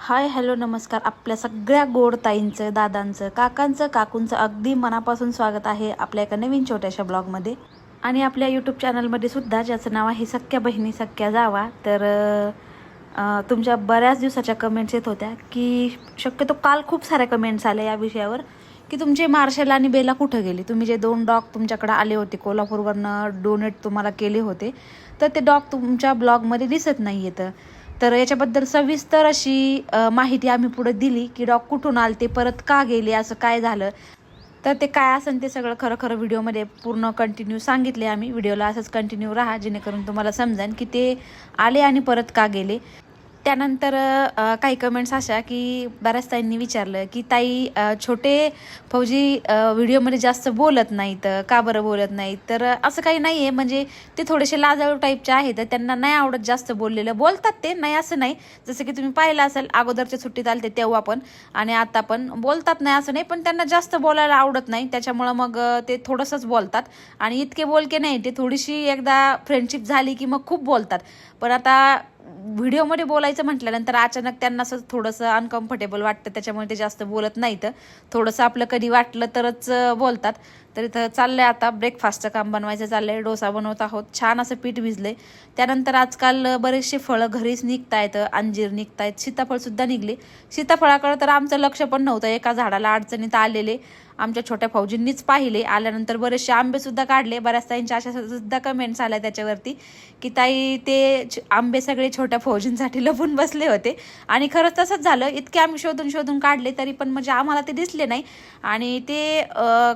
Hi hello नमस्कार. आपल्या सगळ्या गोड ताईंचं दादांचं काकांचं काकूंचं अगदी मनापासून स्वागत आहे आपल्या एका नवीन छोट्याशा ब्लॉगमध्ये. आणि आपल्या यूट्यूब चॅनलमध्ये सुद्धा ज्याचं नाव आहे सख्या बहिणी सख्या जावा तर तुमच्या बऱ्याच दिवसाच्या कमेंट्स येत होत्या की शक्यतो काल खूप साऱ्या कमेंट्स आल्या या विषयावर की तुमचे मार्शल आणि बेला कुठं गेले? तुम्ही जे दोन डॉग तुमच्याकडे आले होते कोल्हापूरवरनं डोनेट तुम्हाला केले होते तर ते डॉग तुमच्या ब्लॉगमध्ये दिसत नाही येतं तर याच्याबद्दल सविस्तर अशी माहिती आम्ही पुढे दिली की डॉग कुठून आले ते परत का गेले असं काय झालं. तर ते काय असेल ते सगळं खरं खरं व्हिडिओमध्ये पूर्ण कंटिन्यू सांगितले आम्ही. व्हिडिओला असंच कंटिन्यू राहा जेणेकरून तुम्हाला समजेल की ते आले आणि परत का गेले. त्यानंतर काही कमेंट्स अशा की बऱ्याच ताईंनी विचारलं की ताई छोटे फौजी व्हिडिओमध्ये जास्त बोलत नाहीत का बरं बोलत नाहीत? तर असं काही नाही आहे म्हणजे ते थोडेसे लाजाळू टाईपचे आहेत. तर त्यांना नाही आवडत जास्त बोललेलं. बोलतात ते. नाही असं नाही. जसं की तुम्ही पाहिलं असेल अगोदरच्या सुट्टीत आलते तेव्हा पण. आणि आता पण बोलतात. नाही असं नाही. पण त्यांना जास्त बोलायला आवडत नाही. त्याच्यामुळं मग ते थोडंसंच बोलतात. आणि इतके बोलके नाही. ते थोडीशी एकदा फ्रेंडशिप झाली की मग खूप बोलतात. पण आता व्हिडिओमध्ये बोलायचं म्हटल्यानंतर अचानक त्यांना असं थोडंसं अनकम्फर्टेबल वाटतं त्याच्यामुळे ते जास्त बोलत नाहीत. थोडंसं आपलं कधी वाटलं तरच बोलतात. तर इथं चाललंय आता ब्रेकफास्टचं काम बनवायचं चाललंय. डोसा बनवत आहोत. छान असं पीठ भिजले त्यानंतर आजकाल बरेचसे फळं घरीच निघतायत अंजीर निघतायत सीताफळसुद्धा निघले. सीताफळाकडे तर आमचं लक्ष पण नव्हतं. एका झाडाला अडचणीत आलेले. आमच्या छोट्या फौजींनीच पाहिले. आल्यानंतर बरेचसे आंबे सुद्धा काढले. बऱ्याच ताईंच्या अशा सुद्धा कमेंट्स आल्या त्याच्यावरती. की ताई ते छ- आंबे सगळे छोट्या फौजींसाठी लपून बसले होते. आणि खरंच तसंच झालं. इतके आम्ही शोधून शोधून काढले तरी पण म्हणजे आम्हाला ते दिसले नाही. आणि ते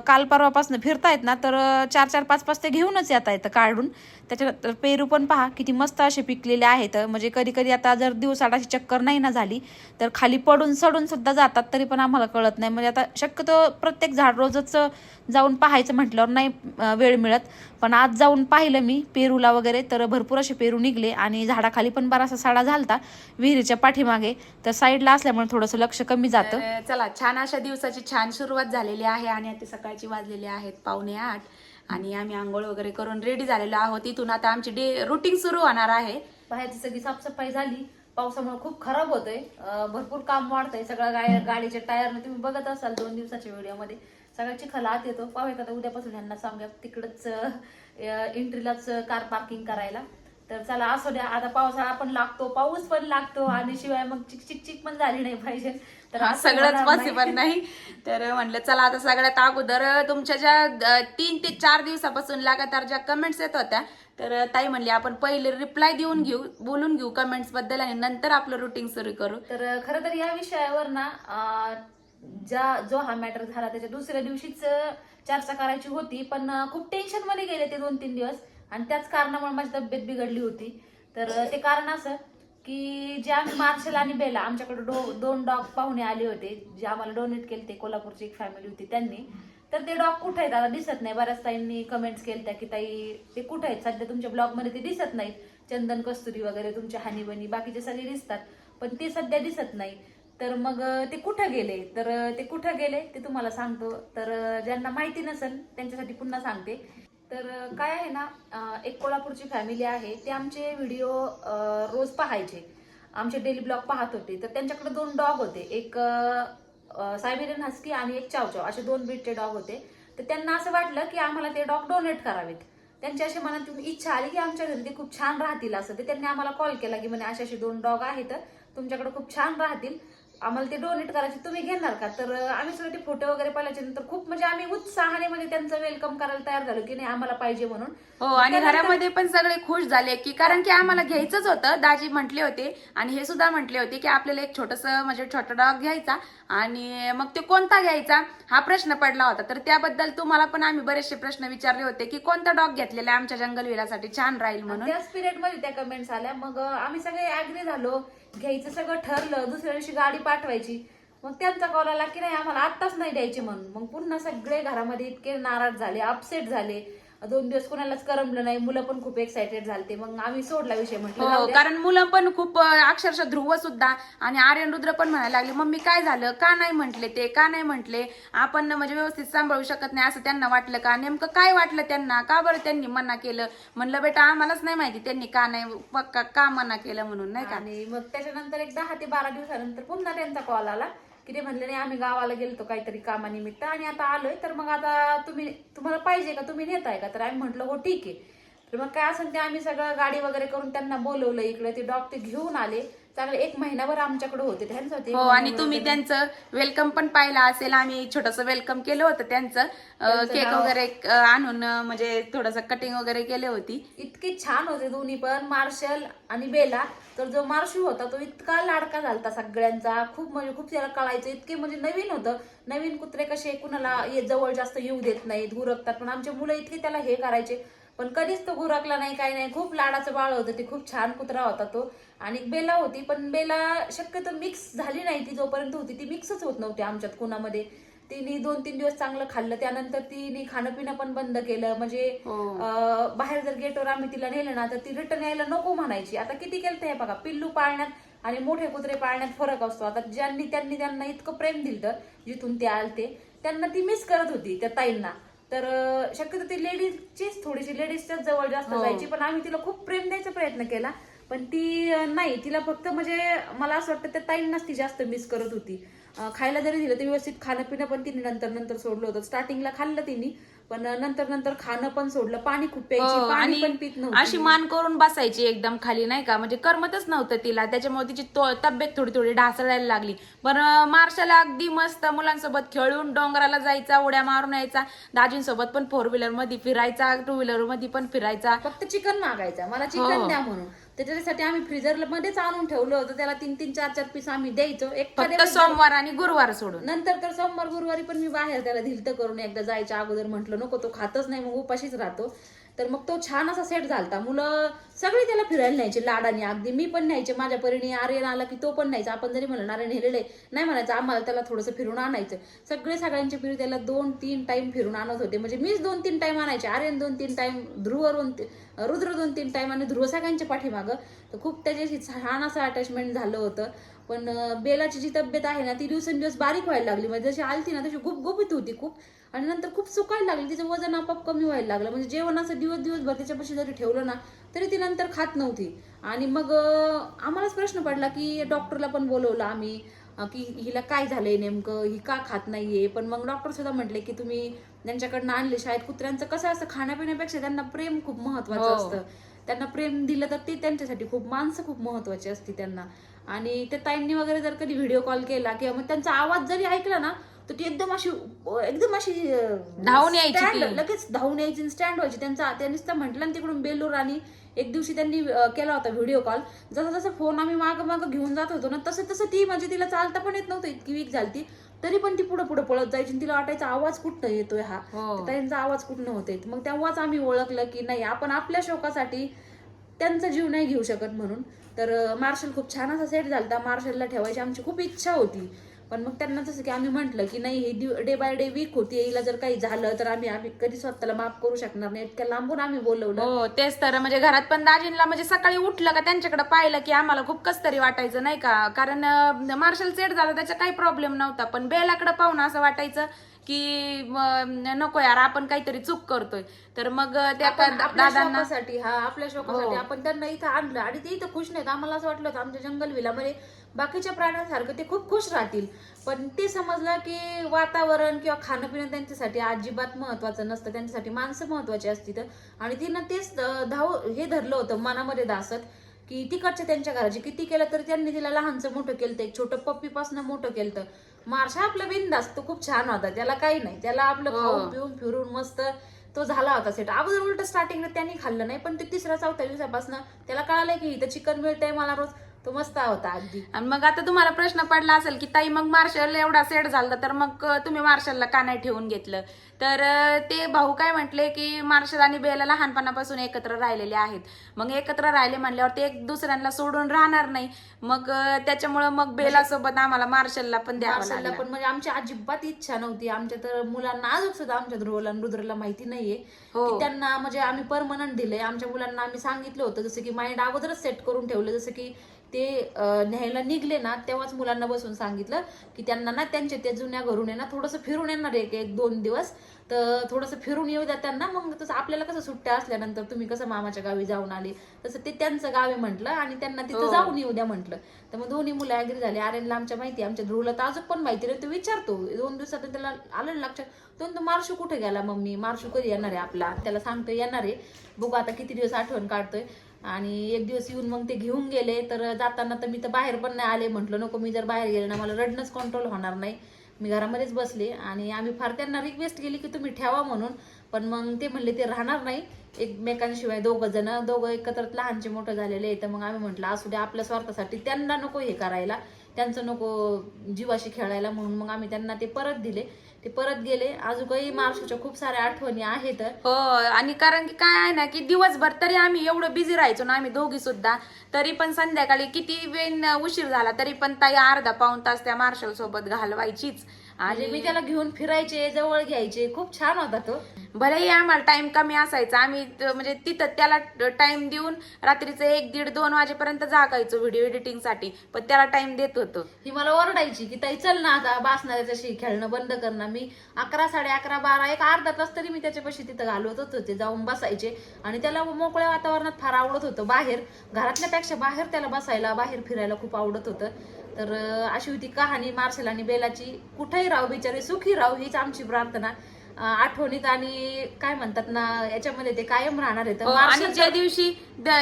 काल परवापासून फिरतायत ना तर चार चार पाच पाच ते घेऊनच येता येतं काढून. त्याच्या पेरू पण पहा किती मस्त असे पिकलेले आहेत. म्हणजे कधी कधी आता जर दिवसाडाची चक्कर नाही ना झाली तर खाली पडून सडून सुद्धा जातात तरी पण आम्हाला कळत नाही. म्हणजे आता शक्यतो प्रत्येक झाड रोजच जाऊन पाहायचं म्हटल्यावर नाही वेळ मिळत. पण आज जाऊन पाहिलं मी पेरूला वगैरे तर भरपूर असे पेरू निघले आणि झाडाखाली पण बराचसा साडा झालता विहिरीच्या पाठीमागे. तर साईडला असल्यामुळे थोडंसं लक्ष कमी जातं. चला छान अशा दिवसाची छान सुरुवात झालेली आहे आणि आता सकाळची वाजलेली आहेत पावणे आठ. आणि आम्ही आंघोळ वगैरे करून रेडी झालेलो आहोत. इथून आता आमची डे रुटीन सुरू होणार आहे. बाहेरची सगळी साफसफाई झाली. पावसामुळे खूप खराब होतंय. भरपूर काम वाढतंय. सगळं गाय गाडीचे टायरनं तुम्ही बघत असाल दोन दिवसाच्या व्हिडिओमध्ये सगळा चिखल आत येतो. पाहूया का आता उद्यापासून यांना सांगूया तिकडच एंट्रीलाच कार पार्किंग करायला. तर चला असू द्या. आता पावसाळा पण लागतो. पाऊस पण लागतो. आणि शिवाय मग चिक चिक चिक पण झाली नाही पाहिजे. तर हा, सगळंच पॉसिबल नाही. तर म्हणलं चला आता सगळ्यात अगोदर तुमच्या ज्या तीन ते चार दिवसापासून लगातार ज्या कमेंट्स येत होत्या तर ताई म्हणली आपण पहिले रिप्लाय देऊन घेऊ बोलून घेऊ कमेंट्सबद्दल आणि नंतर आपलं रुटीन सुरू करू. तर खरं तर या विषयावर ना ज्या जो हा मॅटर झाला त्याच्या दुसऱ्या दिवशीच चर्चा करायची होती पण खूप टेन्शनमध्ये गेले ते दोन तीन दिवस. आणि त्याच कारणामुळे माझी तब्येत बिघडली होती. तर ते कारण असं की जे आम्ही मार्शल आणि बेला आमच्याकडे डो दोन डॉग पाहुणे आले होते. जे आम्हाला डोनेट केले ते कोल्हापूरची एक फॅमिली होती त्यांनी. तर ते डॉग कुठे आहेत? आता दिसत नाही. बऱ्याच ताईंनी कमेंट्स केल्या की ताई ते कुठे आहेत? सध्या तुमच्या ब्लॉगमध्ये ते दिसत नाहीत. चंदन कस्तुरी वगैरे तुमच्या हानी बनी बाकीचे सगळे दिसतात. पण ते सध्या दिसत नाही. तर मग ते कुठं गेले? तर ते कुठं गेले? ते तुम्हाला सांगतो. तर ज्यांना माहिती नसेल त्यांच्यासाठी पुन्हा सांगते. तर काय आहे ना एक कोल्हापूरची फॅमिली आहे ते आमचे व्हिडिओ रोज पाहायचे. आमचे डेली ब्लॉग पाहत होते. तर त्यांच्याकडे दोन डॉग होते. एक सायबेरियन हस्की आणि एक चावचाव असे दोन ब्रीडचे डॉग होते. तर त्यांना असं वाटलं की आम्हाला ते डॉग डोनेट करावेत. त्यांची अशी मनातून इच्छा आली की आमच्या घरी ते खूप छान राहतील असं. तर त्यांनी आम्हाला कॉल केला की म्हणे असे असे दोन डॉग आहेत. तुमच्याकडे खूप छान राहतील. आम्हाला ते डोनेट करायचे तुम्ही घेणार का? तर आम्ही सगळे ते फोटो वगैरे पाहिल्याच्या नंतर खूप म्हणजे आम्ही उत्साहाने म्हणजे त्यांचं वेलकम करायला तयार झालो की नाही आम्हाला पाहिजे म्हणून. हो आणि घरामध्ये पण सगळे खुश झाले की कारण की आम्हाला घ्यायचंच होतं दाजी म्हटले होते. आणि हे सुद्धा म्हटले होते की आपल्याला एक छोटस म्हणजे छोटा डॉग घ्यायचा आणि मग ते कोणता घ्यायचा? हा प्रश्न पडला होता. तर त्याबद्दल तुम्हाला पण आम्ही बरेचसे प्रश्न विचारले होते की कोणता डॉग घेतलेला आमच्या जंगल विलासाठी छान राहील म्हणून. त्याच पिरियडमध्ये त्या कमेंट्स आल्या. मग आम्ही सगळे अग्री झालो घ्यायचं सगळं ठरलं दुसऱ्या दिवशी गाडी पाठवायची. मग त्यांचा कॉल आला की नाही आम्हाला आत्ताच नाही द्यायचे म्हणून. मग पुन्हा सगळे घरामध्ये इतके नाराज झाले अपसेट झाले. दोन दिवस कोणालाच करमलं नाही. मुलं पण खूप एक्सायटेड झालते. मग आम्ही सोडला विषय म्हटलं हो. कारण मुलं पण खूप अक्षरशः ध्रुव सुद्धा आणि आर्यन रुद्र पण म्हणायला लागले मम्मी काय झालं? का नाही म्हटले ते? का नाही म्हटले? आपण म्हणजे व्यवस्थित सांभाळू शकत नाही असं त्यांना वाटलं का? नेमकं काय वाटलं त्यांना? का बरं त्यांनी मना केलं? म्हणलं बेटा आम्हालाच नाही माहिती त्यांनी का नाही पक्का का मना केलं म्हणून नाही का? आणि मग त्याच्यानंतर एक दहा ते बारा दिवसानंतर पुन्हा त्यांचा कॉल आला. की ते म्हणले नाही आम्ही गावाला गेलतो काहीतरी कामानिमित्त आणि आता आलोय तर मग आता तुम्ही तुम्हाला पाहिजे का? तुम्ही नेताय का? तर आम्ही म्हटलं हो ठीक आहे. तर मग काय असेल ते आम्ही सगळं गाडी वगैरे करून त्यांना बोलवलं इकडे ते डॉक्टर घेऊन आले. चांगले एक महिनाभर आमच्याकडे होते त्यांचं होते एक हो आणि तुम्ही. त्यांचं वेलकम पण पाहिलं असेल. आम्ही छोटस वेलकम केलं होतं त्यांचं. त्यांचं केक वगैरे आणून म्हणजे थोडस कटिंग वगैरे केली होती. इतके छान होते दोन्ही पण मार्शल आणि बेला. तर जो मार्शल होता तो इतका लाडका झालता सगळ्यांचा. खूप म्हणजे खूप त्याला कळायचं. इतके म्हणजे नवीन होतं. नवीन कुत्रे कसे कुणाला जवळ जास्त येऊ देत नाहीत गुरकतात. पण आमचे मुलं इतके त्याला हे करायचे. पण कधीच तो गुरकला नाही काही नाही. खूप लाडाचं बाळ होतं. ते खूप छान कुत्रा होता तो. आणि बेला होती पण बेला शक्यतो मिक्स झाली नाही ती जोपर्यंत होती. ती मिक्सच होत नव्हती आमच्यात कुणामध्ये. तिने दोन तीन दिवस चांगलं खाल्लं त्यानंतर तिने खाणं पिणं पण बंद केलं. म्हणजे हो. बाहेर जर गेटवर आम्ही तिला नेलं ना तर ती रिटर्न यायला नको म्हणायची. आता किती केलं ते बघा पिल्लू पाळण्यात आणि मोठे कुत्रे पाळण्यात फरक असतो. आता ज्यांनी त्यांनी त्यांना इतकं प्रेम दिलं जिथून ते आलते त्यांना ती मिस करत होती त्या ताईंना. तर शक्यतो ती लेडीजचीच थोडीशी लेडीजच्याच जवळ जास्त हो. जायची पण आम्ही तिला खूप प्रेम द्यायचा प्रयत्न केला. पण ती नाही तिला फक्त म्हणजे मला असं वाटतं त्या ताईंनाच ती जास्त मिस करत होती. खायला जरी दिलं तर व्यवस्थित खाणं पिणं पण तिने नंतर नंतर सोडलं होतं. स्टार्टिंगला खाल्लं तिने पण नंतर नंतर खाणं पण सोडलं. पाणी खूप प्यायची हो, पाणी पण पित अशी नव्हती मान करून बसायची एकदम खाली नाही का? म्हणजे करमतच नव्हतं तिला. त्याच्यामुळे तिची तब्येत थोडी थोडी ढासळायला लागली. पण मार्शाला अगदी मस्त मुलांसोबत खेळून डोंगराला जायचा उड्या मारून यायचा. दाजींसोबत पण फोर व्हीलरमध्ये फिरायचा टू व्हीलरमध्ये पण फिरायचा. फक्त चिकन मागायचा. मला चिकन हो. द्या म्हणून. त्याच्यासाठी आम्ही फ्रीजर मध्येच आणून ठेवलं होतं. त्याला तीन तीन चार चार पीस आम्ही द्यायचो. एक फक्त सोमवार आणि गुरुवार सोडून. नंतर तर सोमवार गुरुवारी पण मी बाहेर त्याला धिलत करून. एकदा जायच्या अगोदर म्हटलं नको तो खातच नाही मग उपाशीच राहतो. तर मग तो छान असा सेट झालता. मुलं सगळी त्याला फिरायला न्यायचे लाडाने. अगदी मी पण न्यायचे माझ्या परीने आर्यन आला की तो पण न्यायचा. आपण जरी म्हणलं नारायण हेलेले नाही. म्हणायचं आम्हाला त्याला थोडंसं फिरून आणायचं सगळे सगळ्यांचे फिरू त्याला दोन तीन टाईम फिरून आणत होते. म्हणजे मीच दोन तीन टाईम आणायचे. आर्यन दोन तीन टाईम ध्रुव दोन रुद्र दोन तीन टाईम आणि ध्रुव सगळ्यांच्या पाठीमागं. तर खूप त्याच्याशी छान असं अटॅचमेंट झालं होतं. पण बेलाची जी तब्येत आहे ना ती दिवसेंदिवस बारीक व्हायला लागली. म्हणजे जशी आलती ना तशी गुपगुपीत होती खूप. आणि नंतर खूप सुकायला लागली. तिचं वजन आपोआप कमी व्हायला लागलं. म्हणजे जेवण असं दिवस दिवसभर त्याच्यापाशी जरी ठेवलं ना तरी ती नंतर खात नव्हती. आणि मग आम्हालाच प्रश्न पडला की डॉक्टरला पण बोलवलं आम्ही की हिला काय झालंय नेमकं? ही का खात नाहीये? पण मग डॉक्टर सुद्धा म्हटले की तुम्ही त्यांच्याकडनं आणले शाळेत कुत्र्यांचं कसं असतं? खाण्यापिण्यापेक्षा त्यांना प्रेम खूप महत्वाचं हो. असतं. त्यांना प्रेम दिलं तर ते त्यांच्यासाठी खूप माणसं खूप महत्वाची असती त्यांना. आणि त्या ताईंनी वगैरे जर कधी व्हिडिओ कॉल केला किंवा मग त्यांचा आवाज जरी ऐकला ना तर ती एकदम अशी एकदम अशी धावून यायची ती. लगेच धावून यायची स्टँड व्हायची. त्यांचा त्यांनीच तर म्हटलं ना तिकडून बेलूर आणि एक दिवशी त्यांनी केला होता व्हिडिओ कॉल जसं जसं फोन आम्ही माग माग घेऊन जात होतो ना तसं तसं ती म्हणजे तिला चालता पण येत नव्हतं इतकी वीक झाली तरी पण ती पुढे पुढे पळत जायची तिला वाटायचा आवाज कुठनं येतोय हा? हो. त्यांचा आवाज कुठनं होतोय? मग तेव्हाच आम्ही ओळखलं की नाही आपण आपल्या शोकासाठी त्यांचा जीव नाही घेऊ शकत म्हणून. तर मार्शल खूप छान असा सेट झाला होता मार्शलला ठेवायची आमची खूप इच्छा होती. पण मग त्यांना जसं की आम्ही म्हटलं की नाही हे डे बाय डे वीक होती. हिला जर काही झालं तर आम्ही आम्ही कधी स्वतःला माफ करू शकणार नाही. इतक्या लांबून आम्ही बोलवलं. हो तेच तर. म्हणजे घरात पण दाजींना म्हणजे सकाळी उठलं का त्यांच्याकडे पाहिलं की आम्हाला खूप कस तरी वाटायचं नाही का? कारण मार्शल सेट झाला त्याचा काही प्रॉब्लेम नव्हता. पण बेलाकडे पाहून असं वाटायचं की नको यार आपण काहीतरी चूक करतोय. तर मग त्या दादांना शोकासाठी हा आपल्या शोकासाठी हो. आपण त्यांना इथं आणलं. आणि ते इथं खुश नाहीत. आम्हाला असं वाटलं होतं आमच्या जंगल विलामध्ये बाकीच्या प्राण्यांसारखं ते खूप खुश राहतील. पण ते समजलं की वातावरण किंवा खाणं पिणं त्यांच्यासाठी अजिबात महत्वाचं नसतं. त्यांच्यासाठी माणसं महत्वाची असतील. आणि तिनं तेच धाव हे धरलं होतं मनामध्ये दासत की तिकडच्या त्यांच्या घराची किती केलं तरी त्यांनी तिला लहानचं मोठं केलं एक छोटं पप्पीपासून मोठं केलं मार्शा आपला बिनधास्त तो खूप छान होता. त्याला काही नाही. त्याला आपलं हो. खाऊन पिऊन फिरून मस्त तो झाला होता सेट अगोदर उलट स्टार्टिंगला त्यांनी खाल्लं नाही पण ते तिसऱ्या चौथ्या दिवसापासून त्याला कळालं की इथं चिकन मिळतंय मला रोज. तो मस्त होता अगदी. आणि मग आता तुम्हाला प्रश्न पडला असेल की ताई मग मार्शल एवढा सेट झाला तर मग तुम्ही मार्शलला का नाही ठेवून घेतलं? तर ते भाऊ काय म्हटले की मार्शल आणि बेला लहानपणापासून एकत्र राहिलेले आहेत. मग एकत्र राहिले म्हणल्यावर ते एक दुसऱ्यांना सोडून राहणार नाही. मग त्याच्यामुळं मग बेला सोबत आम्हाला मार्शलला पण द्यावं पण म्हणजे आमची अजिबात इच्छा नव्हती. आमच्या तर मुलांना अजून सुद्धा आमच्या ध्रुवला रुद्रला माहिती नाहीये. हो. त्यांना म्हणजे आम्ही परमनंट दिलंय. आमच्या मुलांना आम्ही सांगितलं होतं जसं की माइंड अगोदरच सेट करून ठेवलं. जसं की ते न्यायला निघले ना तेव्हाच मुलांना बसून सांगितलं की त्यांना ना त्यांच्या त्या जुन्या घरून आहे ना थोडंसं फिरून येणार एक एक दोन दिवस. तर थोडंसं फिरून येऊ द्या त्यांना. मग तसं आपल्याला कसं सुट्ट्या असल्यानंतर तुम्ही कसं मामाच्या गावी जाऊन आले? तसं ते त्यांचं गाव आहे म्हटलं आणि त्यांना तिथं हो. जाऊन येऊ द्या म्हटलं. तर मग दोन्ही मुलं ऍग्री झाले. आर्यनला आमच्या माहिती आमच्या ध्रुवला तर अजून पण माहिती नाही तो विचारतो दोन दिवसात त्याला आलं लक्षात? तो म्हणतो, मार्शू कुठे गेला मम्मी? मार्शू कधी येणार आहे आपला? त्याला सांगतो येणार आहे. बघू आता किती दिवस आठवण काढतोय. आणि एक दिवस येऊन मग ते घेऊन गेले. तर जाताना तर मी तर बाहेर पण नाही आले. म्हटलं नको मी जर बाहेर गेले ना मला रडणंच कंट्रोल होणार नाही. मी घरामध्येच बसले आणि आम्ही फार त्यांना रिक्वेस्ट केली की तुम्ही ठेवा म्हणून. पण मग ते म्हणले ते राहणार नाही. एकमेकांशिवाय दोघं जण दोघं एकत्र लहानचे मोठं झालेले आहे तर मग आम्ही म्हटलं असू द्या आपल्या स्वार्थासाठी त्यांना नको हे करायला. त्यांचं नको जीवाशी खेळायला. म्हणून मग आम्ही त्यांना ते परत दिले. ते परत गेले. अजूनही मार्शच्या खूप साऱ्या आठवणी आहेत. हो आणि कारण की काय आहे ना की दिवसभर तरी आम्ही एवढं बिझी राहायचो ना आम्ही दोघी सुद्धा. तरी पण संध्याकाळी किती वेळ उशीर झाला तरी पण ताई अर्धा पाऊन तास त्या मार्शल सोबत घालवायचीच. आणि मी त्याला घेऊन फिरायचे जवळ घ्यायचे. खूप छान होता तो. भलेही आम्हाला टाइम कमी असायचा. आम्ही म्हणजे तिथं त्याला टाइम देऊन रात्रीचं एक दीड दोन वाजेपर्यंत जागायचो व्हिडिओ एडिटिंगसाठी. पण त्याला टाइम देत होतो. ही मला ओरडायची की ताई चल ना आता बासना त्याच्याशी खेळणं बंद कर ना. मी अकरा साडे अकरा बारा एक अर्धा तास तरी मी त्याच्यापाशी तिथं घालवतच होते. जाऊन बसायचे. आणि त्याला मोकळ्या वातावरणात फार आवडत होतं. बाहेर घरातल्यापेक्षा बाहेर त्याला बसायला बाहेर फिरायला खूप आवडत होतं. तर अशी होती कहाणी मार्शल आणि बेलाची. कुठेही राहू बिचारी सुखी राहू हीच आमची प्रार्थना. आठवणीत आणि काय म्हणतात ना याच्यामध्ये ते कायम राहणार आहे. तर हो, आणि ज्या दिवशी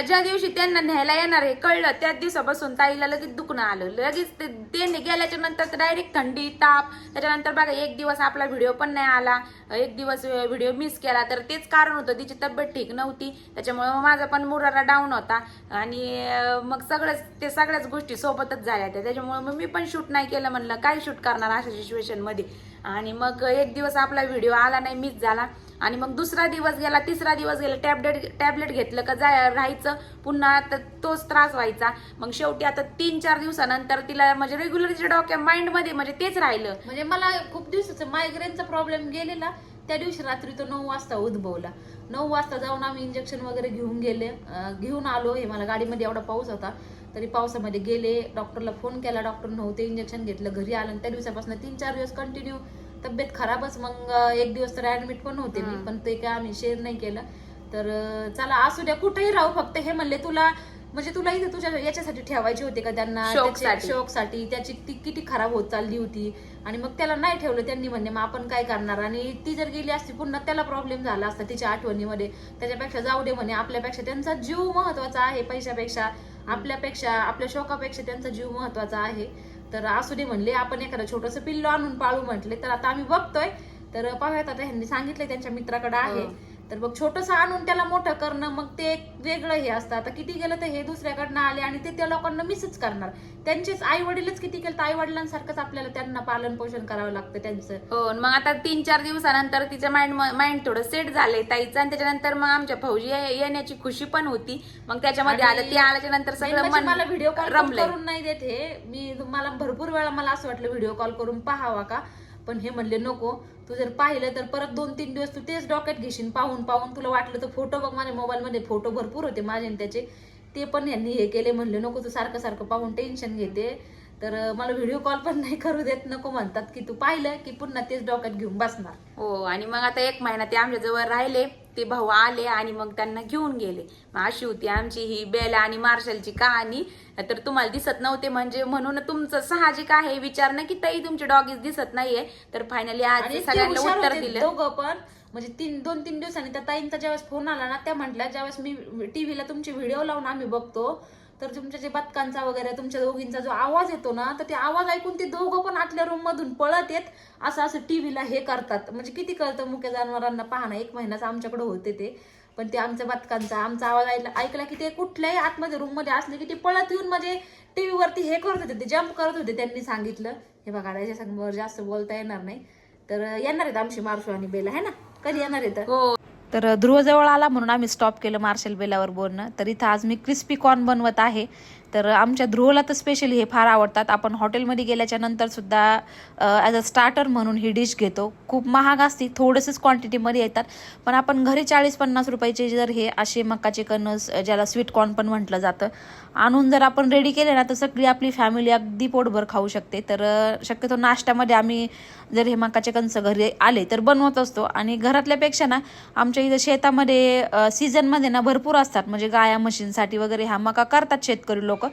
ज्या दिवशी त्यांना न्यायला येणार हे कळलं त्याच दिवसापासून ताईला लगेच दुखणं आलं. लगेच ते- त्यांनी गेल्याच्यानंतर डायरेक्ट थंडी ताप त्याच्यानंतर बघा एक दिवस आपला व्हिडिओ पण नाही आला. एक दिवस व्हिडिओ मिस केला. तर तेच कारण होतं तिची तब्येत ठीक नव्हती. त्याच्यामुळे माझा पण मुरारा डाऊन होता. आणि मग सगळंच ते सगळ्याच गोष्टी सोबतच झाल्या त्या. त्याच्यामुळे मग मी पण शूट नाही केलं म्हणलं काय शूट करणार अशा सिच्युएशनमध्ये? आणि मग एक दिवस आपला व्हिडिओ आला नाही मिस झाला. आणि मग दुसरा दिवस गेला तिसरा दिवस गेला टॅबलेट टॅबलेट घेतलं का जाय राहायचं. पुन्हा तर तोच त्रास व्हायचा. मग शेवटी आता तीन चार दिवसानंतर तिला म्हणजे रेग्युलर तिच्या डोक्या म्हणजे तेच राहिलं. म्हणजे मला खूप दिवसाचं मायग्रेनचा प्रॉब्लेम गेलेला. त्या दिवशी रात्री तो नऊ वाजता उद्भवला. नऊ वाजता जाऊन आम्ही इंजेक्शन वगैरे घेऊन गेले घेऊन आलो. हे मला गाडीमध्ये एवढा पाऊस होता तरी पावसामध्ये गेले. डॉक्टरला फोन केला. डॉक्टर नव्हते इंजेक्शन घेतलं. घरी आलं त्या दिवसापासून तीन चार दिवस कंटिन्यू तब्येत खराबच. मग एक दिवस तर ऍडमिट पण होते मी. पण ते काय आम्ही शेअर नाही केलं. तर चला असू द्या. कुठेही राहू. फक्त हे म्हणले तुला म्हणजे तुला इथे तुझ्या याच्यासाठी ठेवायचे होते का त्यांना? शौकसाठी. शौकसाठी. त्याची ती किती खराब होत चालली होती. आणि मग त्याला नाही ठेवलं त्यांनी म्हणणे मग आपण काय करणार? आणि ती जर गेली असती पुन्हा त्याला प्रॉब्लेम झाला असता तिच्या आठवणीमध्ये. त्याच्यापेक्षा जाऊ दे म्हणे आपल्यापेक्षा त्यांचा जीव महत्त्वाचा आहे पैशापेक्षा. आपल्यापेक्षा आपल्या शोकापेक्षा त्यांचा जीव महत्त्वाचा आहे. तर असू दे म्हणले आपण एखादं छोटस पिल्लो आणून पाळू म्हटले तर आता आम्ही बघतोय. तर पाहूयात आता ह्यांनी सांगितलं त्यांच्या मित्राकडे आहे. हो. तर मग छोटस आणून त्याला मोठं करणं मग ते एक वेगळं हे असतं. आता किती गेलं तर हे दुसऱ्याकडनं आले आणि ते त्या लोकांना मिसच करणार. त्यांचेच आई वडीलच किती केलं तर आई वडिलांसारखंच आपल्याला त्यांना पालन पोषण करावं लागतं त्यांचं. हो मग आता तीन चार दिवसानंतर तिचं माइंड माइंड थोडं सेट झालंय ताईचं आणि त्याच्यानंतर मग आमच्या फौजी येण्याची खुशी पण होती. मग त्याच्यामध्ये आलं ते आल्याच्यानंतर सगळं मला व्हिडिओ कॉल करून नाही देत हे. मी मला भरपूर वेळा मला असं वाटलं व्हिडिओ कॉल करून पाहावा का? पण हे म्हणले नको तू जर पाहिलं तर परत दोन तीन दिवस तू तेच डॉक्यात घेशील पाहून पाहून. तुला वाटलं तर फोटो बघ माझ्या मोबाईलमध्ये फोटो भरपूर होते माझे आणि त्याचे. ते पण यांनी हे केले म्हणले नको तू सारखं सारखं पाहून टेन्शन घेते. तर मला व्हिडिओ कॉल पण नाही करू देत नको म्हणतात की तू पाहिलं की पुन्हा तेच डॉक्यात घेऊन बसणार. हो आणि मग आता एक महिना ते आमच्याजवळ राहिले. ते भाऊ आले आणि मग त्यांना घेऊन गेले. मग अशी होती आमची ही बेला आणि मार्शलची कहाणी. तर तुम्हाला दिसत नव्हते म्हणजे म्हणून तुमचं साहजिक आहे. विचारणं की ताई तुमचे डॉगीज दिसत नाहीये. तर फायनली आज सगळ्यांना उत्तर दिलं. पण. म्हणजे तीन दोन तीन दिवसांनी त्या ताईंचा ज्यावेळेस फोन आला ना त्या म्हटल्या ज्यावेळेस मी टीव्हीला तुमचे व्हिडिओ लावून आम्ही बघतो तर तुमच्या जे बदकांचा वगैरे तुमच्या दोघींचा जो आवाज येतो ना तर ते आवाज ऐकून ते दोघं पण आतल्या रूम मधून पळत येत. असं असं टीव्हीला हे करतात. म्हणजे किती कळतं मुख्य जनावरांना? पाहणं एक महिन्याचं आमच्याकडे होते ते. पण ते आमच्या बदकांचा आमचा आवाज ऐकला ऐकला की ते कुठल्याही आतमध्ये रूममध्ये असले की ते पळत येऊन म्हणजे टीव्ही वरती हे करत होते ते जम्प करत होते त्यांनी सांगितलं. हे बघा त्याच्यासमोर जास्त बोलता येणार नाही. तर येणार आहेत आमची मार्शू आणि बेला है ना? कधी येणार आहेत? हो. तर ध्रुवजवळ आला म्हणून आम्ही स्टॉप केलं मार्शल बेलावर बोलणं. तर इथं आज मी क्रिस्पी कॉर्न बनवत आहे. तर आमच्या ध्रुवला तर स्पेशली हे फार आवडतात. आपण हॉटेलमध्ये गेल्याच्यानंतर सुद्धा ॲज अ स्टार्टर म्हणून ही डिश घेतो. खूप महाग असती थोडंसंच क्वांटिटीमध्ये येतात. पण आपण घरी चाळीस पन्नास रुपयाचे जर हे असे मकाचे कणस ज्याला स्वीट कॉर्न पण म्हटलं जातं आणून जर आपण रेडी केले ना तर सगळी आपली फॅमिली अगदी पोटभर खाऊ शकते. तर शक्यतो नाश्त्यामध्ये आम्ही जर हे मकाचे कणस घरी आले तर बनवत असतो. आणि घरातल्यापेक्षा ना आमच्या इथं शेतामध्ये सीझनमध्ये ना भरपूर असतात. म्हणजे गाया म्हशींसाठी वगैरे हा मका करतात शेतकरी लोक.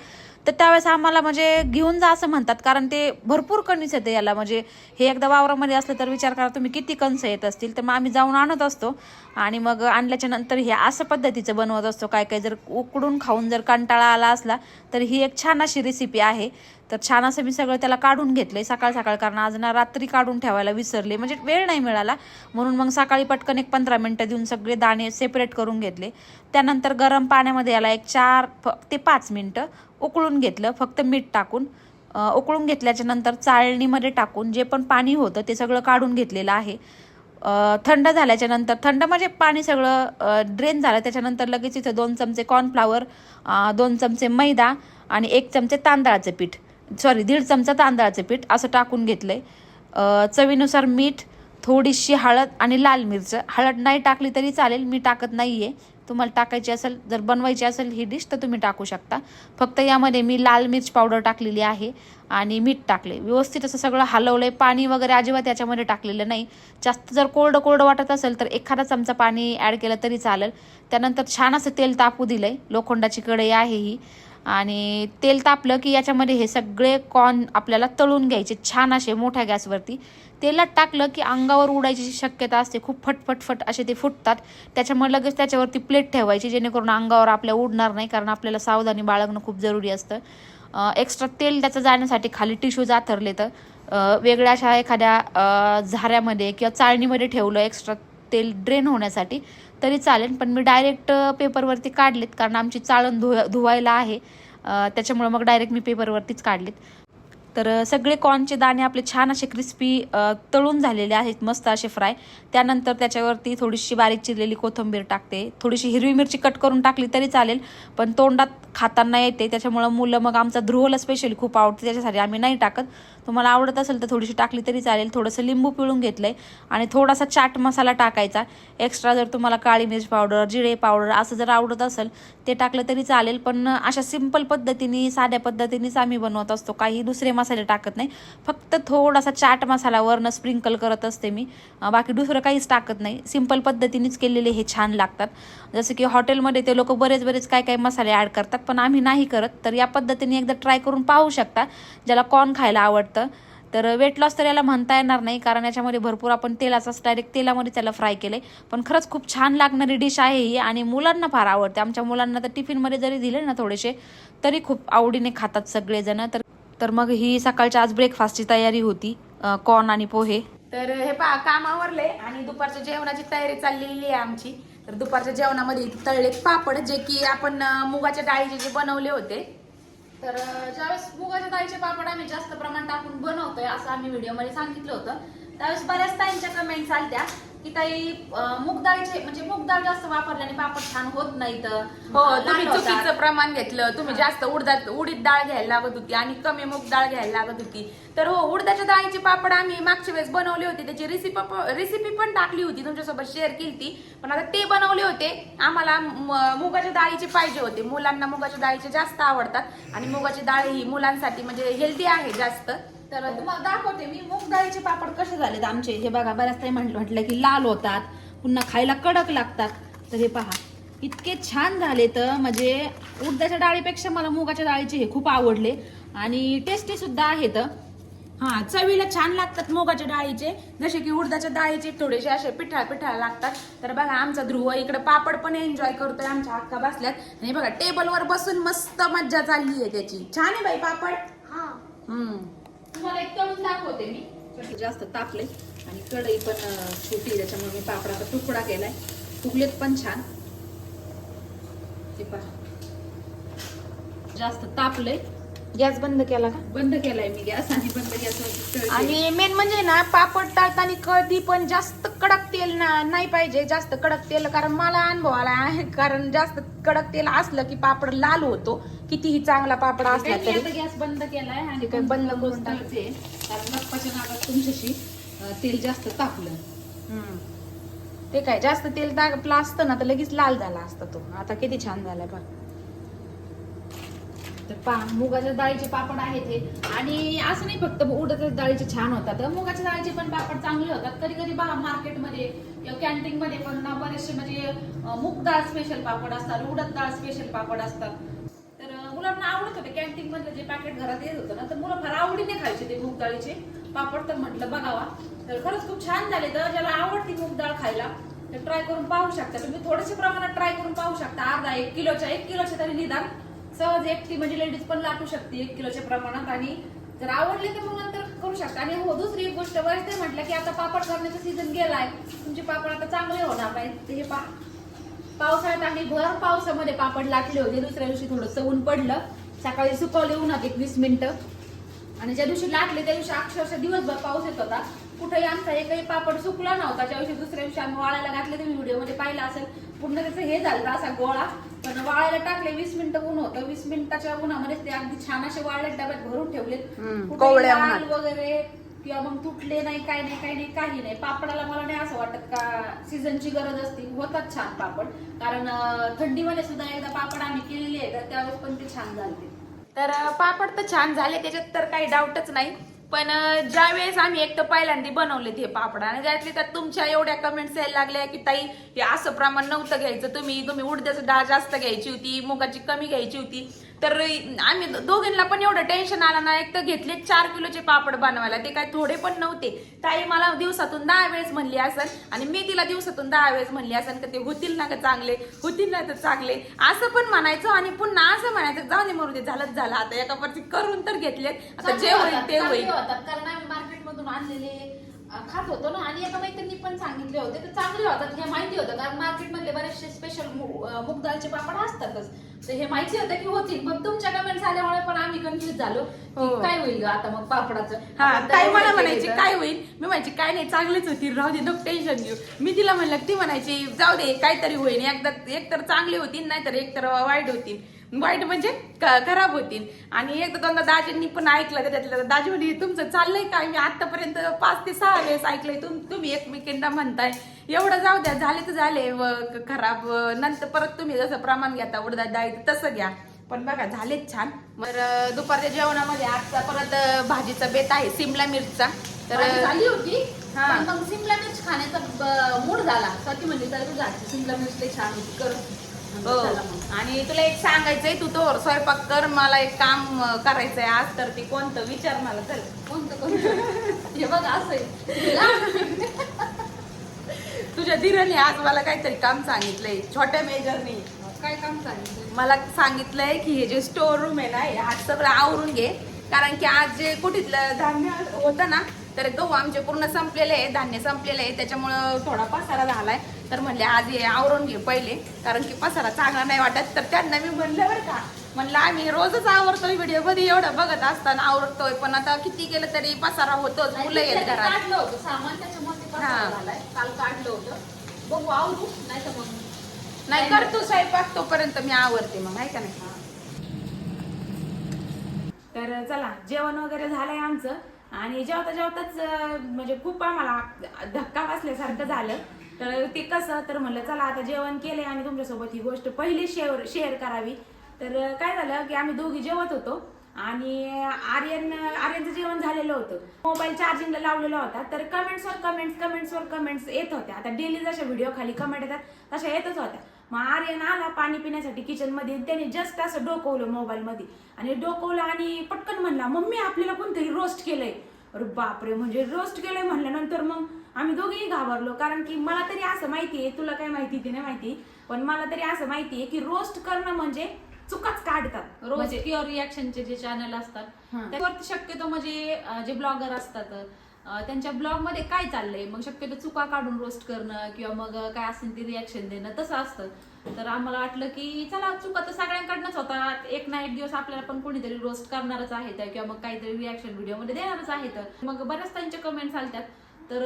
तर त्यावेळेस आम्हाला म्हणजे घेऊन जा असं म्हणतात कारण ते भरपूर कणीस येते याला. म्हणजे हे एकदा वावरामध्ये असलं तर विचार करा तुम्ही किती कणसं येत असतील तर मग आम्ही जाऊन आणत असतो. आणि मग आणल्याच्या नंतर हे असं पद्धतीचं बनवत असतो. काय काय जर उकडून खाऊन जर कंटाळा आला असला तर ही एक छान अशी रेसिपी आहे. तर छान असं मी सगळं त्याला काढून घेतलंय. सकाळ सकाळ कारण आज ना रात्री काढून ठेवायला विसरले. म्हणजे वेळ नाही मिळाला. म्हणून मग सकाळी पटकन एक पंधरा मिनटं देऊन सगळे दाणे सेपरेट करून घेतले. त्यानंतर गरम पाण्यामध्ये याला एक चार फ- ते पाच मिनटं उकळून घेतलं. फक्त मीठ टाकून. उकळून घेतल्याच्या नंतर चाळणीमध्ये टाकून जे पण पाणी होतं ते सगळं काढून घेतलेलं आहे. थंड झाल्याच्यानंतर थंड म्हणजे पाणी सगळं ड्रेन झालं. त्याच्यानंतर लगेच इथं दोन चमचे कॉर्नफ्लावर दोन चमचे मैदा आणि एक चमचे तांदळाचं पीठ. सॉरी दीड चमचा तांदळाचं पीठ असं टाकून घेतलं आहे चवीनुसार मीठ थोडीशी हळद आणि लाल मिरच. हळद नाही टाकली तरी चालेल मी टाकत नाही आहे तुम्हाला टाकायची असेल जर बनवायची असेल ही डिश तर तुम्ही टाकू शकता. फक्त यामध्ये मी लाल मिरच पावडर टाकलेली आहे आणि मीठ टाकले व्यवस्थित असं सगळं हलवलं आहे पाणी वगैरे अजिबात याच्यामध्ये टाकलेलं नाही. जास्त जर कोरडं कोरडं वाटत असेल तर एखादा चमचा पाणी ॲड केलं तरी चालेल. त्यानंतर छान असं तेल तापू दिलं आहे लोखंडाची कढई आहे ही. आणि तेल तापलं की याच्यामध्ये हे सगळे कॉर्न आपल्याला तळून घ्यायचे छान असे मोठ्या गॅसवरती. तेलात टाकलं की अंगावर उडायची शक्यता असते खूप फटफट फट असे ते फुटतात. त्याच्यामुळे लगेच त्याच्यावरती प्लेट ठेवायची जेणेकरून अंगावर आपल्या उडणार नाही कारण आपल्याला सावधानी बाळगणं खूप जरुरी असतं. एक्स्ट्रा तेल त्याचं जाण्यासाठी खाली टिश्यू जाथरले तर वेगळ्या अशा एखाद्या झाऱ्यामध्ये किंवा चाळणीमध्ये ठेवलं एक्स्ट्रा तेल ड्रेन होण्यासाठी तरी चालेल. पण मी डायरेक्ट पेपरवरती काढलेत कारण आमची चाळण धु धुवायला आहे. त्याच्यामुळं त्याच्यामुळे मग डायरेक्ट मी पेपरवरतीच काढलेत. तर सगळे कॉर्नचे दाणे आपले छान असे क्रिस्पी तळून झालेले आहेत मस्त असे फ्राय त्यानंतर त्याच्यावरती थोडीशी बारीक चिरलेली कोथिंबीर टाकते. थोडीशी हिरवी मिरची कट करून टाकली तरी चालेल पण तोंडात खाताना येते. त्याच्यामुळं मुलं मग आमचा ध्रुवला स्पेशली खूप आवडते. त्याच्यासाठी आम्ही नाही टाकत. तुम्हाला आवडत असेल तर थोडीशी टाकली तरी चालेल. थोडंसं लिंबू पिळून घेतलं आहे आणि थोडासा चाट मसाला टाकायचा. एक्स्ट्रा जर तुम्हाला काळी मिरच पावडर जिरे पावडर असं जर आवडत असेल ते टाकलं तरी चालेल. पण अशा सिंपल पद्धतीने साध्या पद्धतीनेच आम्ही बनवत असतो. काही दुसरे मसाले टाकत नाही. फक्त थोडासा चाट मसाला वरनं स्प्रिंकल करत असते मी. बाकी दुसरं काहीच टाकत नाही. सिंपल पद्धतीनेच केलेले हे छान लागतात. जसं की हॉटेलमध्ये ते लोक बरेच बरेच काय काय मसाले ॲड करतात पण आम्ही नाही करत. तर या पद्धतीने एकदा ट्राय करून पाहू शकता. ज्याला कॉर्न खायला आवडतं तर वेट लॉस तर याला म्हणता येणार नाही कारण याच्यामध्ये भरपूर आपण तेलाचाच डायरेक्ट तेलामध्ये त्याला फ्राय केले पण खरंच खूप छान लागणारी डिश आहे ही आणि मुलांना फार आवडते. आमच्या मुलांना तर टिफिनमध्ये जरी दिले ना थोडेसे तरी खूप आवडीने खातात सगळेजण. तर तर मग ही सकाळच्या आज ब्रेकफास्टची तयारी होती कॉर्न आणि पोहे. तर हे पाहा काम आवरले आणि दुपारच्या जेवणाची तयारी चाललेली आहे आमची. तर दुपारच्या जेवणामध्ये तळले पापड जे की आपण मुगाच्या डाळीचे जे बनवले होते तर ज्यावेळेस मुगाच्या डाळीचे पापड आम्ही जास्त प्रमाण टाकून बनवतोय असं आम्ही व्हिडिओमध्ये सांगितलं होतं. त्यावेळेस बऱ्याच ताईंच्या कमेंट्स आलत्या की ताई अं, मूग डाळीचे म्हणजे मूग डाळ जास्त वापरल्याने पापड छान होत नाहीत हो अं, तुम्ही लाल होतात. चुकीचं प्रमाण घेतलं. तुम्ही जास्त उडदात उडीद डाळ घ्यायला लागत होती आणि कमी मूग डाळ घ्यायला लागत होती. तर हो उडदाच्या डाळीचे पापड आम्ही मागच्या वेळेस बनवले होते. त्याची रेसिपी रेसिपी पण टाकली होती. तुमच्यासोबत शेअर केली ती पण आता ते बनवले होते. आम्हाला म- मुगाच्या डाळीचे पाहिजे होते. मुलांना मुगाच्या डाळीचे जास्त आवडतात. आणि मुगाची डाळ ही मुलांसाठी म्हणजे हेल्दी आहे जास्त. तर तुम्हाला दाखवते मी. मूग डाळीचे पापड कसे झालेत आमचे? हे बघा बऱ्याच काही म्हटलं म्हटलं की लाल होतात. पुन्हा खायला कडक लागतात. तर हे पहा. इतके छान झाले तर म्हणजे उडदाच्या डाळीपेक्षा मला मुगाच्या डाळीचे हे खूप आवडले. आणि टेस्टी सुद्धा आहेत. हा चवीला छान लागतात मुगाच्या डाळीचे. जसे की उडदाच्या डाळीचे थोडेसे असे पिठाळ पिठाळ लागतात. तर बघा आमचा ध्रुव इकडे पापड पण एन्जॉय करतोय. आमच्या अक्का बसल्यात. आणि बघा टेबलवर बसून मस्त मज्जा चालली आहे त्याची. छान आहे बाई पापड. हम्म. तुम्हाला एक तळून दाखवते मी. जास्त तापले आणि कढई पण छोटी त्याच्यामुळे मी पापडाचा तुकडा केलाय. फुगलेत पण छान. जास्त तापलंय गॅस बंद केला का? बंद केलाय मी गॅस आणि बंद गॅस आणि मेन म्हणजे ना पापड तळताना कधी पण जास्त कडक तेल ना नाही पाहिजे. जास्त कडक तेल कारण मला अनुभव आला आहे. कारण जास्त कडक तेल असलं की पापड लाल होतो. कितीही चांगला पापड असला तरी. गॅस बंद केलाय आणि काय बंद करून करून टाक. तळते. कारण गप्पाच्या तुमच्याशी तेल जास्त तापलं. हम्म. ते काय जास्त तेल टाकलं असतं ना तर लगेच लाल झाला असता तो. आता किती छान झालाय बघ. तर पा मुगाच्या डाळीचे पापड आहेत हे. आणि असं नाही फक्त उडदाच्या डाळीचे छान होतात. मुगाच्या डाळीचे पण पापड चांगले होतात. कधी कधी बा मार्केटमध्ये किंवा कॅन्टीन मध्ये पण ना बरेचसे म्हणजे अं, मूग डाळ स्पेशल पापड असतात उडद डाळ स्पेशल पापड असतात. मुलांना आवडत होते. कॅन्टीन मधलं जे पॅकेट घरात येत होतं ना तर मुलं फार आवडीने खायचे ते मूग डाळीचे. पापड तर म्हटलं बघावा. तर खरंच खूप छान झाले. तर ज्याला आवडती मूग डाळ खायला तर ट्राय करून पाहू शकता. तुम्ही थोडेसे प्रमाणात ट्राय करून पाहू शकता. अर्धा एक किलोच्या एक किलोच्या तरी निदान. सहज एकटी म्हणजे लेडीज पण लाटू शकते एक किलोच्या प्रमाणात. आणि जर आवडले तर मग नंतर करू शकता. आणि हो दुसरी एक गोष्ट बरेच ते म्हटलं की आता पापड करण्याचा सीझन गेलाय. तुमचे पापड आता चांगले होणार नाही ते हे पहा. पावसाळ्यात आम्ही भर पावसामध्ये पापड लाटले होते. दुसऱ्या दिवशी थोडंसं ऊन पडलं. सकाळी सुकवले उन्हात एक वीस मिनिटं. आणि ज्या दिवशी लाटले त्या दिवशी अक्षरशः दिवसभर पाऊस येत होता. कुठेही आमचा एकही पापड सुकला नव्हता. त्या दिवशी दुसऱ्या दिवशी आम्ही वाळायला घातले तुम्ही व्हिडिओमध्ये पाहिलं असेल. पूर्ण त्याचं हे झालं असा गोळा. पण वाळायला टाकले वीस मिनिटं ऊन होतं. वीस मिनिटाच्या उन्हामध्ये ते अगदी छान असे वाळले डब्यात भरून उन्हात. वगैरे किंवा मग तुटले नाही काय नाही काही नाही काही नाही. पापडाला मला नाही असं वाटत का सीझनची गरज असते. होतात छान पापड. कारण थंडीमध्ये सुद्धा एकदा पापड आम्ही केलेले आहे तर त्यावेळेस पण ते छान झाले तर पापड तर छान झाले. त्याच्यात तर काही डाऊटच नाही. पण ज्या वेळेस आम्ही एक तर पहिल्यांदा बनवले ते पापड आणि त्यातले त्यात तुमच्या एवढ्या कमेंट्स यायला लागल्या की ताई हे असं प्रमाण नव्हतं घ्यायचं. तुम्ही तुम्ही उडद्याचं डाळ जास्त घ्यायची होती मुगाची कमी घ्यायची होती. तर आम्ही दोघींना पण एवढं टेन्शन आलं ना एक तर घेतले चार किलोचे पापड बनवायला ते काय थोडे पण नव्हते. ताई मला दिवसातून दहा वेळेस म्हणली असेल आणि मी तिला दिवसातून दहा वेळेस म्हणली असेल का ते होतील ना का चांगले? होतील ना तर चांगले? असं पण म्हणायचो आणि पुन्हा असं म्हणायचं जाऊ दे मरू दे झालंच झालं आता एका परती करून तर घेतलेत आता जे होईल ते होईल. होतात कारण आम्ही मार्केटमधून आणलेले खात होतो ना आणि एका मैत्रिणी पण सांगितले होते तर चांगले होतात हे माहिती होतं कारण मार्केटमधले बरेचसे स्पेशल मूग दालचे पापड असतातच. तर हे माहिती होतं की होतील मग तुमच्या कमेंट झाल्यामुळे पण आम्ही कन्फ्युज झालो की हो. काय होईल ग आता मग पापडाचं? हा एवढं मला म्हणायची काय होईल? मी म्हणायची काय नाही चांगलीच होती राहू दे नको टेन्शन घेऊ. मी तिला म्हणलं ती म्हणायची जाऊ दे काहीतरी होईल एकदा एक तर चांगली होतील नाहीतर एक तर वाईट होतील. वाईट म्हणजे खराब होतील. आणि एकदा दोनदा दाजींनी पण ऐकलं त्याच्यातलं दाजी म्हणे तुमचं चाललंय काय मी आतापर्यंत पाच ते सहा वेळेस ऐकलंय. तुम तुम्ही एकमेकींना म्हणताय. एवढं जाऊ द्या झाले तर झाले. व खराब नंतर परत तुम्ही जसं प्रमाण घेता उडदा डाळी तसं घ्या. पण बघा झालेच छान. तर दुपारच्या जेवणामध्ये आजचा परत भाजीचा बेत आहे सिमला मिरचचा. तर झाली होती हा. मग सिमला मिर्च खाण्याचा मूड झाला. स्वाती म्हणली तर सिमला मिर्च छान होती. कर. म्हणलं, हो. आणि तुला एक सांगायचंय तू तो स्वयंपाक कर मला एक काम करायचंय आज तर ते कोणतं? विचार मला चल. कोणतं कोणतं? हे बघ असं. तुझ्या धीराने आज मला काहीतरी काम सांगितलंय छोट्या मेजरने. काय काम सांगितलं मला सांगितलंय की हे जे स्टोर रूम आहे ना हे आज सगळं आवरून घे. कारण की आज जे कुठीतलं धान्य होतं ना तर गहू आमचे पूर्ण संपलेले आहे धान्य संपलेले आहे त्याच्यामुळं थोडा पसारा झालाय. तर म्हणले आज हे आवरून घे पहिले कारण की पसारा चांगला नाही वाटत. तर त्यांना मी म्हणलं बरं का. म्हणलं आम्ही रोजच आवरतोय व्हिडिओमध्ये एवढं बघत असताना आवरतोय पण आता किती केलं तरी पसारा होतोच नाही, मुलं येत घरात. काढलं होतं सामान त्याच्यामुळे ते हा. पसारा झालाय काल काढलं होतं. बघू आवरू नाही तर मग नाही करतो स्वयंपाक तोपर्यंत मी आवरते मग आहे का नाही? तर चला जेवण वगैरे झालंय आमचं. आणि जेवता जेवताच अं, म्हणजे खूप आम्हाला धक्का बसल्यासारखं झालं. तर ते कसं तर म्हणलं चला आता जेवण केले आणि तुमच्यासोबत ही गोष्ट पहिली शेअर शेअर करावी. तर काय झालं की आम्ही दोघी जेवत होतो आणि आर्यन आर्यनचं जेवण झालेलं होतं. मोबाईल चार्जिंगला लावलेला होता. तर कमेंट्सवर कमेंट्स कमेंट्सवर कमेंट्स येत होत्या. आता डेली जशा व्हिडिओ खाली कमेंट येतात तशा येतच होत्या. मग आर्यन आला पाणी पिण्यासाठी किचनमध्ये त्याने जस्ट असं डोकवलं मोबाईलमध्ये आणि डोकवलं आणि पटकन म्हणला मम्मी आपल्याला कोणतरी रोस्ट केलंय. अरे बापरे म्हणजे रोस्ट केलंय म्हणल्यानंतर मग आम्ही दोघेही घाबरलो कारण की मला तरी असं माहितीये तुला काय माहिती ते नाही माहिती पण मला तरी असं माहितीये की रोस्ट करणं म्हणजे चुकाच काढतात. रोज किंवा रिॲक्शनचे जे चॅनल असतात हा. शक्यतो म्हणजे अं, जे ब्लॉगर असतात अं, त्यांच्या ब्लॉगमध्ये काय चाललंय? मग शक्यतो चुका काढून रोस्ट करणं किंवा मग काय असेल ते रिॲक्शन देणं तसं असतं. तर आम्हाला वाटलं की चला चुका तर सगळ्यांकडनंच होतात. एक ना एक दिवस आपल्याला पण कोणीतरी रोस्ट करणारच आहे तर किंवा मग काहीतरी रिॲक्शन व्हिडिओमध्ये देणारच आहे तर मग बऱ्याच त्यांच्या कमेंट्स आलत्यात. तर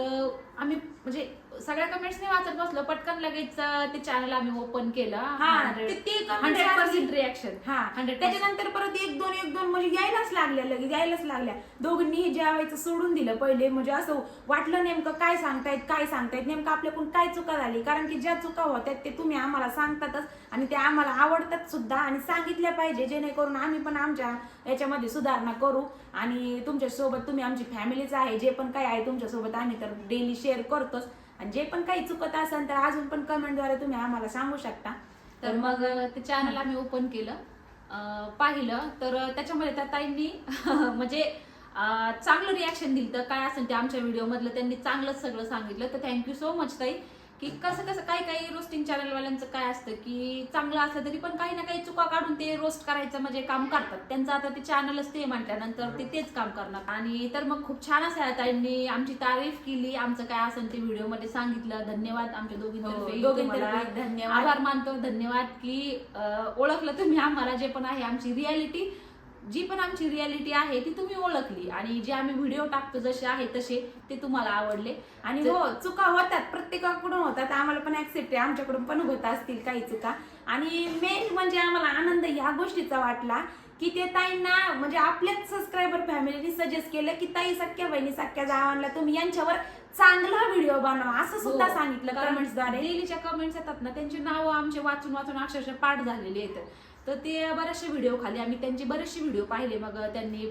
आम्ही म्हणजे सगळ्या कमेंट्स नाही वाचत बसलो. पटकन लगेच ते चॅनल आम्ही ओपन केलं. हा, हंड्रेड पर्सेंट. रिॲक्शन हा. हंड्रेड त्याच्यानंतर परत एक दोन एक दोन म्हणजे यायलाच लागल्या लगेच यायलाच लागल्या. दोघांनीही जेवायचं सोडून दिलं पहिले. म्हणजे असं वाटलं नेमकं काय सांगतायत काय सांगतायत नेमकं आपल्याकडून काय चुका झाली? कारण की ज्या चुका होत्या ते तुम्ही आम्हाला सांगतातच आणि ते आम्हाला आवडतात सुद्धा आणि सांगितल्या पाहिजे. जेणेकरून आम्ही पण आमच्या याच्यामध्ये सुधारणा करू आणि तुमच्यासोबत तुम्ही आमची फॅमिलीच आहे जे पण काय आहे तुमच्यासोबत आम्ही तर डेली शेअर करतोच. आणि जे पण काही चुकत असेल तर अजून पण कमेंटद्वारे तुम्ही आम्हाला सांगू शकता. तर मग ते चॅनल आम्ही ओपन केलं. पाहिलं तर त्याच्यामध्ये त्या ताईंनी म्हणजे चांगलं रिॲक्शन दिलं तर काय असेल ते आमच्या व्हिडिओमधलं त्यांनी चांगलंच सगळं सांगितलं. तर थँक्यू सो मच ताई. की कसं कसं काही काही रोस्टिंग चॅनलवाल्यांचं काय असतं की चांगलं असलं तरी पण काही ना काही चुका काढून ते रोस्ट करायचं म्हणजे काम करतात. त्यांचं आता ते चॅनलच ते म्हटल्यानंतर ते तेच काम करणार. आणि तर मग खूप छान असं आहे ताईंनी आमची तारीफ केली आमचं काय असेल ते व्हिडिओमध्ये सांगितलं. धन्यवाद आमच्या दोघींतर्फे. हो, दोघींतर्फे तुम्हाला धन्यवाद. आभार मानतो. धन्यवाद की ओळखलं तुम्ही आम्हाला जे पण आहे आमची रियालिटी जी पण आमची रियालिटी आहे ती तुम्ही ओळखली. आणि जे आम्ही व्हिडिओ टाकतो जसे आहे तसे ते तुम्हाला आवडले. आणि हो चुका होतात. प्रत्येकाकडून होतात. आम्हाला पण ऍक्सेप्ट आहे. आमच्याकडून पण होत असतील काही चुका. आणि मेन म्हणजे आम्हाला आनंद ह्या गोष्टीचा वाटला की ते ताईंना म्हणजे आपल्याच सबस्क्रायबर फॅमिलीने सजेस्ट केलं की ताई सख्या बहिणी सख्या जावांना तुम्ही यांच्यावर चांगला व्हिडिओ बनवा. असं सुद्धा हो. सांगितलं कारण कमेंट्सद्वारे डेलीच्या कमेंट्स येतात ना त्यांची नावं आमचे वाचून वाचून अक्षरशः पाठ झालेली आहेत. तर ते बरेचसे व्हिडिओ खाली. आम्ही त्यांचे बरेचसे व्हिडिओ पाहिले. मग त्यांनी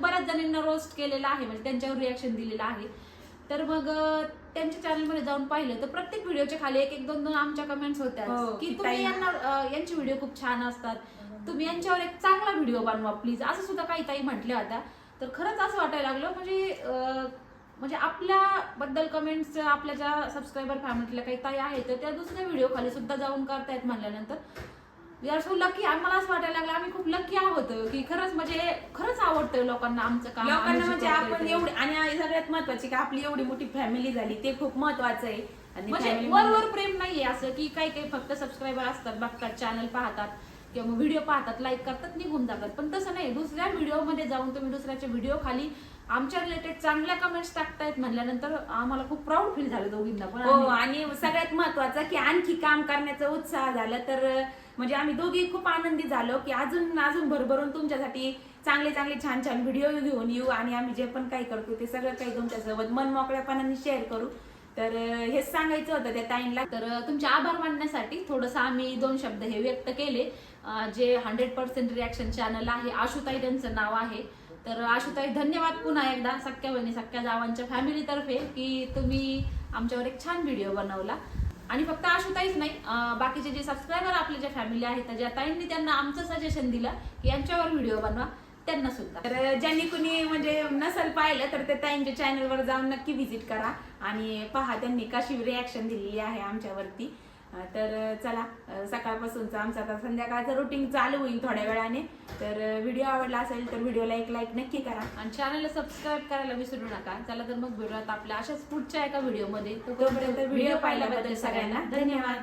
बऱ्याच जणांना रोस्ट केलेला आहे. म्हणजे त्यांच्यावर रिॲक्शन दिलेलं आहे. तर मग त्यांच्या चॅनलमध्ये जाऊन पाहिलं तर प्रत्येक व्हिडिओच्या खाली एक एक दोन दोन आमच्या कमेंट्स होत्या. हो, की तुम्ही यांना यांचे व्हिडिओ खूप छान असतात. तुम्ही यांच्यावर एक चांगला व्हिडिओ बनवा प्लीज असं सुद्धा काही ताई म्हटल्या होत्या. तर खरंच असं वाटायला लागलं. म्हणजे म्हणजे आपल्याबद्दल कमेंट्स आपल्या ज्या सबस्क्रायबर फॅमिलीतल्या काही ताई आहेत तर त्या दुसऱ्या व्हिडिओ खाली सुद्धा जाऊन करतायत म्हणल्यानंतर. वी आर सो लकी आम्हाला असं वाटायला लागलं आम्ही खूप लकी आहोत की खरंच म्हणजे खरंच आवडतं लोकांना आमचं काम लोकांना म्हणजे आपण. एवढी आणि सगळ्यात महत्वाची की आपली एवढी मोठी फॅमिली झाली ते खूप महत्वाचं आहे. आणि म्हणजे family वर वर प्रेम नाहीये असं की काही काही फक्त सबस्क्रायबर असतात बघतात चॅनल पाहतात किंवा मग व्हिडिओ पाहतात लाईक करतात निघून जातात. पण तसं नाही दुसऱ्या व्हिडिओमध्ये जाऊन तुम्ही दुसऱ्याच्या व्हिडिओ खाली आमच्या रिलेटेड चांगल्या कमेंट्स टाकतायत म्हणल्यानंतर आम्हाला खूप प्राऊड फील झालं दोघींना. पण हो आम्ही- आणि सगळ्यात महत्वाचं की आणखी काम करण्याचा उत्साह झाला तर म्हणजे आम्ही दोघी खूप आनंदी झालो की अजून अजून भरभरून तुमच्यासाठी चांगले चांगले छान छान व्हिडिओ घेऊन येऊ आणि आम्ही जे पण काही करतो ते सगळं काही तुमच्यासोबत मन मोकळ्यापणाने शेअर करू. तर हेच सांगायचं होतं त्या ताईंना तर तुमचे आभार मानण्यासाठी थोडंसं आम्ही दोन शब्द हे व्यक्त केले. जे हंड्रेड पर्सेंट रिॲक्शन चॅनल आहे आशुताई त्यांचं नाव आहे. तर आशुताई धन्यवाद पुन्हा एकदा सख्या बहिणी सख्या जावांच्या फॅमिलीतर्फे की तुम्ही आमच्यावर एक छान व्हिडिओ बनवला. आणि फक्त आशुताईच नाही. बाकीचे जे सबस्क्रायबर आपले जे फॅमिली आहेत ज्या ताईंनी त्यांना आमचं सजेशन दिलं की यांच्यावर व्हिडिओ बनवा. त्यांना सुद्धा. तर ज्यांनी कुणी म्हणजे नसल पाहिलं तर ते ताईंच्या चॅनलवर जाऊन नक्की व्हिजिट करा. आणि पहा त्यांनी कशी रिॲक्शन दिलेली आहे आमच्यावरती. तर चला सकाळपासूनचं आमचं आता संध्याकाळचं रुटीन चालू होईल थोड्या वेळाने. तर व्हिडिओ आवडला असेल तर व्हिडिओला एक लाईक नक्की करा. आणि चॅनलला सबस्क्राईब करायला विसरू नका. चला तर मग भेटूयात आपल्या अशाच पुढच्या एका व्हिडिओमध्ये तोपर्यंत व्हिडिओ पाहिल्याबद्दल सगळ्यांना धन्यवाद.